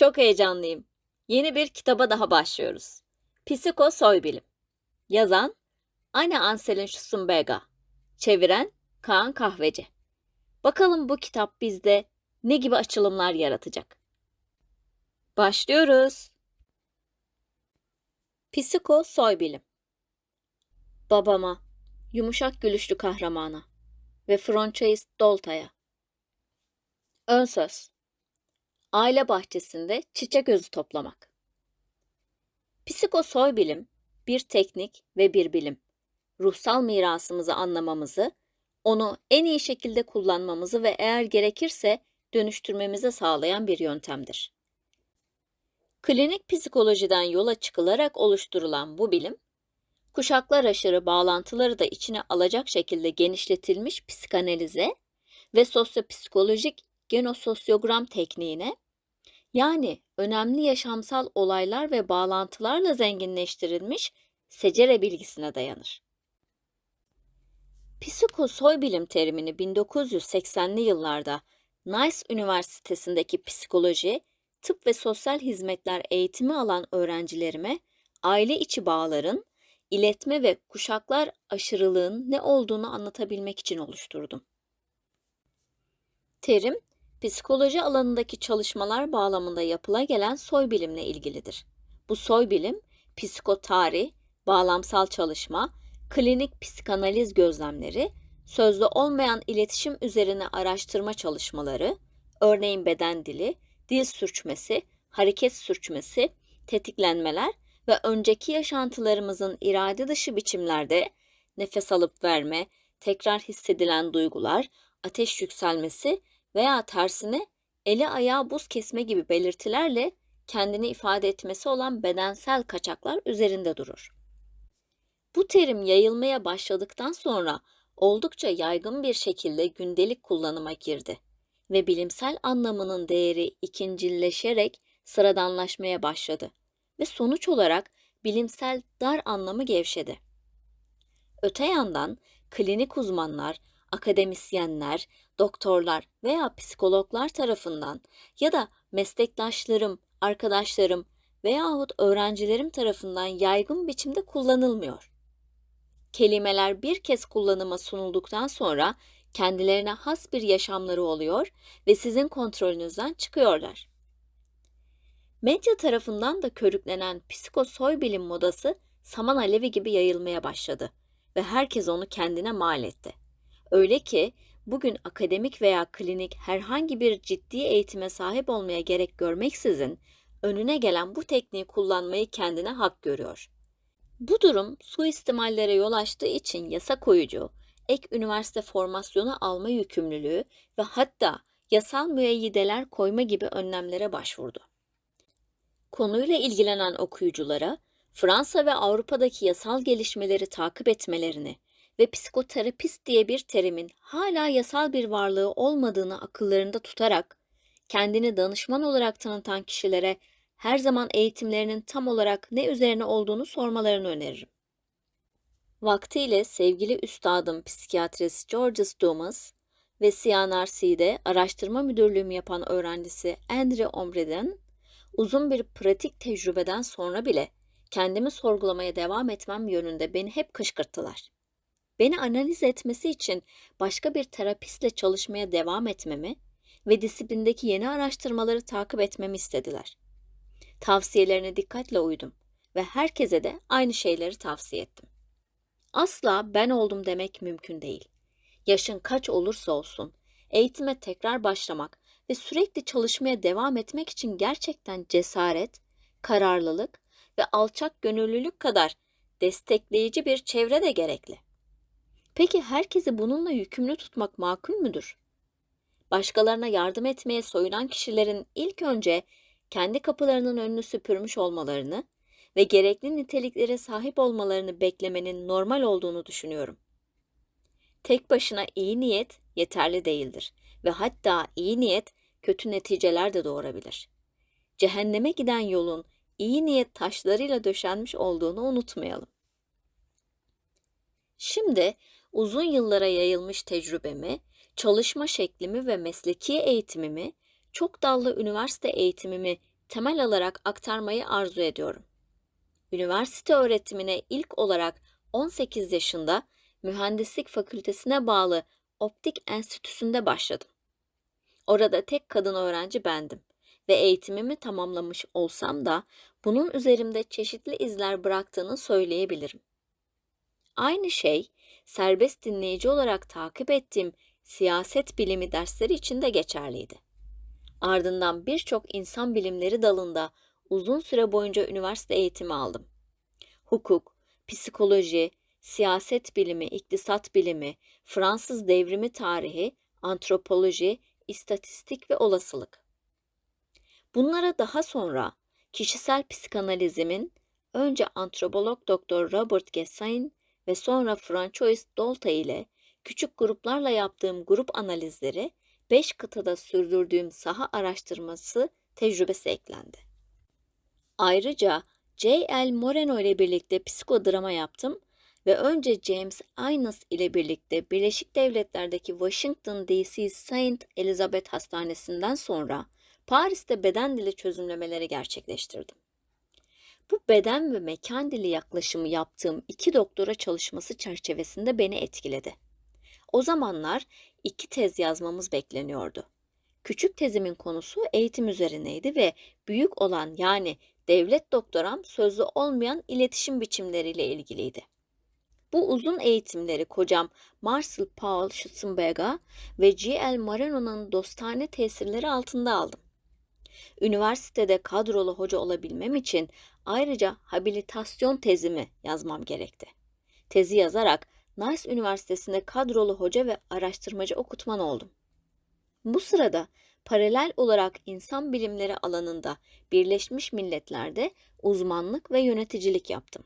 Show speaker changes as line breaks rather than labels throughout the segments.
Çok heyecanlıyım. Yeni bir kitaba daha başlıyoruz. Psiko Soybilim. Yazan Anne Anselin Schussenberger. Çeviren Kaan Kahveci. Bakalım bu kitap bizde ne gibi açılımlar yaratacak? Başlıyoruz. Psiko Soybilim. Babama, yumuşak gülüşlü kahramana ve Frances Dolta'ya. Ön söz. Aile bahçesinde çiçek özü toplamak. Psikosoybilim bir teknik ve bir bilim. Ruhsal mirasımızı anlamamızı, onu en iyi şekilde kullanmamızı ve eğer gerekirse dönüştürmemizi sağlayan bir yöntemdir. Klinik psikolojiden yola çıkılarak oluşturulan bu bilim, kuşaklar aşırı bağlantıları da içine alacak şekilde genişletilmiş psikanalize ve sosyopsikolojik genososyogram tekniğine yani önemli yaşamsal olaylar ve bağlantılarla zenginleştirilmiş secere bilgisine dayanır. Psikosoybilim terimini 1980'li yıllarda Nice Üniversitesi'ndeki psikoloji, tıp ve sosyal hizmetler eğitimi alan öğrencilerime aile içi bağların, iletme ve kuşaklar aşırılığın ne olduğunu anlatabilmek için oluşturdum. Terim, psikoloji alanındaki çalışmalar bağlamında yapıla gelen soy bilimle ilgilidir. Bu soy bilim, psikotarih, bağlamsal çalışma, klinik psikanaliz gözlemleri, sözlü olmayan iletişim üzerine araştırma çalışmaları, örneğin beden dili, dil sürçmesi, hareket sürçmesi, tetiklenmeler ve önceki yaşantılarımızın irade dışı biçimlerde nefes alıp verme, tekrar hissedilen duygular, ateş yükselmesi veya tersine eli ayağı buz kesme gibi belirtilerle kendini ifade etmesi olan bedensel kaçaklar üzerinde durur. Bu terim yayılmaya başladıktan sonra oldukça yaygın bir şekilde gündelik kullanıma girdi ve bilimsel anlamının değeri ikincilleşerek sıradanlaşmaya başladı ve sonuç olarak bilimsel dar anlamı gevşedi. Öte yandan klinik uzmanlar, akademisyenler, doktorlar veya psikologlar tarafından ya da meslektaşlarım, arkadaşlarım veyahut öğrencilerim tarafından yaygın biçimde kullanılmıyor. Kelimeler bir kez kullanıma sunulduktan sonra kendilerine has bir yaşamları oluyor ve sizin kontrolünüzden çıkıyorlar. Medya tarafından da körüklenen psikosoybilim modası saman alevi gibi yayılmaya başladı ve herkes onu kendine mal etti. Öyle ki bugün akademik veya klinik herhangi bir ciddi eğitime sahip olmaya gerek görmeksizin önüne gelen bu tekniği kullanmayı kendine hak görüyor. Bu durum suistimallere yol açtığı için yasa koyucu, ek üniversite formasyonu alma yükümlülüğü ve hatta yasal müeyyideler koyma gibi önlemlere başvurdu. Konuyla ilgilenen okuyuculara Fransa ve Avrupa'daki yasal gelişmeleri takip etmelerini ve psikoterapist diye bir terimin hala yasal bir varlığı olmadığını akıllarında tutarak kendini danışman olarak tanıtan kişilere her zaman eğitimlerinin tam olarak ne üzerine olduğunu sormalarını öneririm. Vaktiyle sevgili üstadım psikiyatrist Georges Dumas ve CNRC'de araştırma müdürlüğümü yapan öğrencisi Andre Omre'den uzun bir pratik tecrübeden sonra bile kendimi sorgulamaya devam etmem yönünde beni hep kışkırttılar. Beni analiz etmesi için başka bir terapistle çalışmaya devam etmemi ve disiplindeki yeni araştırmaları takip etmemi istediler. Tavsiyelerine dikkatle uydum ve herkese de aynı şeyleri tavsiye ettim. Asla ben oldum demek mümkün değil. Yaşın kaç olursa olsun eğitime tekrar başlamak ve sürekli çalışmaya devam etmek için gerçekten cesaret, kararlılık ve alçak gönüllülük kadar destekleyici bir çevre de gerekli. Peki herkesi bununla yükümlü tutmak makul müdür? Başkalarına yardım etmeye soyunan kişilerin ilk önce kendi kapılarının önünü süpürmüş olmalarını ve gerekli niteliklere sahip olmalarını beklemenin normal olduğunu düşünüyorum. Tek başına iyi niyet yeterli değildir ve hatta iyi niyet kötü neticeler de doğurabilir. Cehenneme giden yolun iyi niyet taşlarıyla döşenmiş olduğunu unutmayalım. Şimdi uzun yıllara yayılmış tecrübemi, çalışma şeklimi ve mesleki eğitimimi, çok dallı üniversite eğitimimi temel alarak aktarmayı arzu ediyorum. Üniversite öğretimine ilk olarak 18 yaşında Mühendislik Fakültesine bağlı Optik Enstitüsü'nde başladım. Orada tek kadın öğrenci bendim ve eğitimimi tamamlamış olsam da bunun üzerimde çeşitli izler bıraktığını söyleyebilirim. Aynı şey serbest dinleyici olarak takip ettiğim siyaset bilimi dersleri için de geçerliydi. Ardından birçok insan bilimleri dalında uzun süre boyunca üniversite eğitimi aldım. Hukuk, psikoloji, siyaset bilimi, iktisat bilimi, Fransız devrimi tarihi, antropoloji, istatistik ve olasılık. Bunlara daha sonra kişisel psikanalizimin önce antropolog doktor Robert Gessain ve sonra Francois Dolta ile küçük gruplarla yaptığım grup analizleri 5 kıtada sürdürdüğüm saha araştırması tecrübesi eklendi. Ayrıca J.L. Moreno ile birlikte psikodrama yaptım ve önce James Innes ile birlikte Birleşik Devletler'deki Washington D.C. Saint Elizabeth Hastanesi'nden sonra Paris'te beden dili çözümlemeleri gerçekleştirdim. Bu beden ve mekan dili yaklaşımı yaptığım iki doktora çalışması çerçevesinde beni etkiledi. O zamanlar iki tez yazmamız bekleniyordu. Küçük tezimin konusu eğitim üzerineydi ve büyük olan yani devlet doktoram sözlü olmayan iletişim biçimleriyle ilgiliydi. Bu uzun eğitimleri kocam Marcel Paul Schutzenberg'a ve G.L. Moreno'nun dostane tesirleri altında aldım. Üniversitede kadrolu hoca olabilmem için ayrıca habilitasyon tezimi yazmam gerekti. Tezi yazarak Nice Üniversitesi'nde kadrolu hoca ve araştırmacı okutman oldum. Bu sırada paralel olarak insan bilimleri alanında Birleşmiş Milletler'de uzmanlık ve yöneticilik yaptım.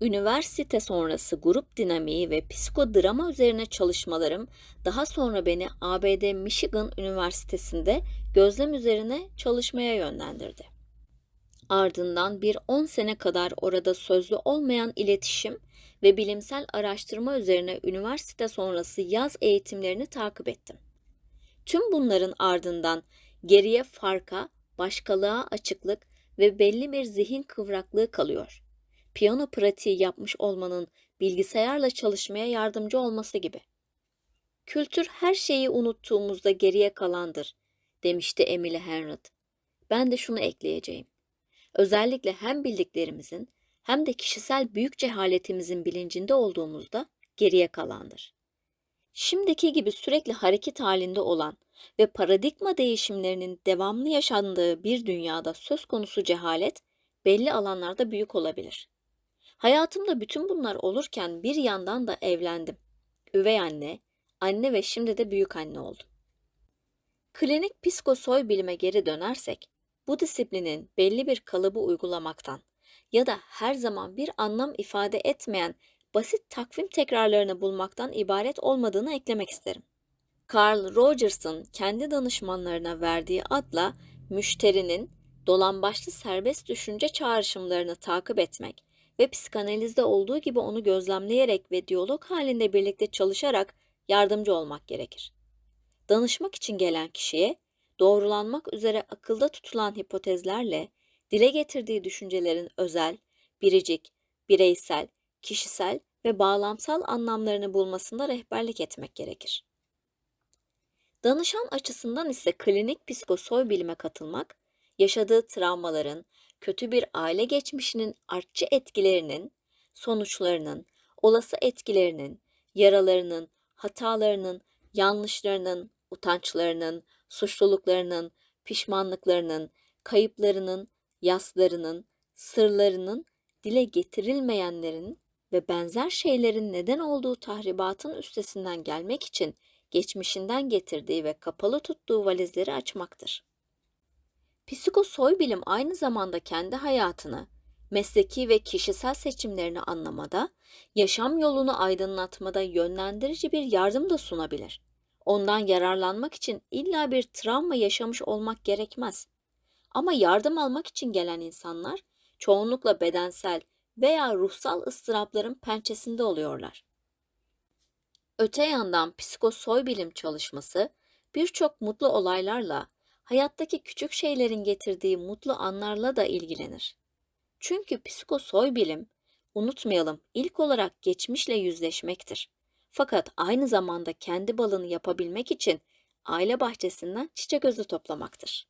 Üniversite sonrası grup dinamiği ve psikodrama üzerine çalışmalarım daha sonra beni ABD Michigan Üniversitesi'nde gözlem üzerine çalışmaya yönlendirdi. Ardından bir 10 sene kadar orada sözlü olmayan iletişim ve bilimsel araştırma üzerine üniversite sonrası yaz eğitimlerini takip ettim. Tüm bunların ardından geriye farka, başkalığa açıklık ve belli bir zihin kıvraklığı kalıyor. Piyano pratiği yapmış olmanın bilgisayarla çalışmaya yardımcı olması gibi. Kültür her şeyi unuttuğumuzda geriye kalandır, demişti Emily Henry. Ben de şunu ekleyeceğim. Özellikle hem bildiklerimizin hem de kişisel büyük cehaletimizin bilincinde olduğumuzda geriye kalandır. Şimdiki gibi sürekli hareket halinde olan ve paradigma değişimlerinin devamlı yaşandığı bir dünyada söz konusu cehalet belli alanlarda büyük olabilir. Hayatımda bütün bunlar olurken bir yandan da evlendim. Üvey anne, anne ve şimdi de büyük anne oldum. Klinik psikosoy bilime geri dönersek, bu disiplinin belli bir kalıbı uygulamaktan ya da her zaman bir anlam ifade etmeyen basit takvim tekrarlarını bulmaktan ibaret olmadığını eklemek isterim. Carl Rogers'ın kendi danışmanlarına verdiği adla müşterinin dolambaçlı serbest düşünce çağrışımlarını takip etmek ve psikanalizde olduğu gibi onu gözlemleyerek ve diyalog halinde birlikte çalışarak yardımcı olmak gerekir. Danışmak için gelen kişiye doğrulanmak üzere akılda tutulan hipotezlerle dile getirdiği düşüncelerin özel, biricik, bireysel, kişisel ve bağlamsal anlamlarını bulmasında rehberlik etmek gerekir. Danışan açısından ise klinik psikosoy bilime katılmak, yaşadığı travmaların, kötü bir aile geçmişinin artçı etkilerinin, sonuçlarının, olası etkilerinin, yaralarının, hatalarının, yanlışlarının, utançlarının, suçluluklarının, pişmanlıklarının, kayıplarının, yaslarının, sırlarının, dile getirilmeyenlerin ve benzer şeylerin neden olduğu tahribatın üstesinden gelmek için geçmişinden getirdiği ve kapalı tuttuğu valizleri açmaktır. Psikosoy bilim aynı zamanda kendi hayatını, mesleki ve kişisel seçimlerini anlamada, yaşam yolunu aydınlatmada yönlendirici bir yardım da sunabilir. Ondan yararlanmak için illa bir travma yaşamış olmak gerekmez. Ama yardım almak için gelen insanlar çoğunlukla bedensel veya ruhsal ıstırapların pençesinde oluyorlar. Öte yandan psikosoy bilim çalışması birçok mutlu olaylarla hayattaki küçük şeylerin getirdiği mutlu anlarla da ilgilenir. Çünkü psikosoy bilim, unutmayalım ilk olarak geçmişle yüzleşmektir. Fakat aynı zamanda kendi balını yapabilmek için aile bahçesinden çiçek özü toplamaktır.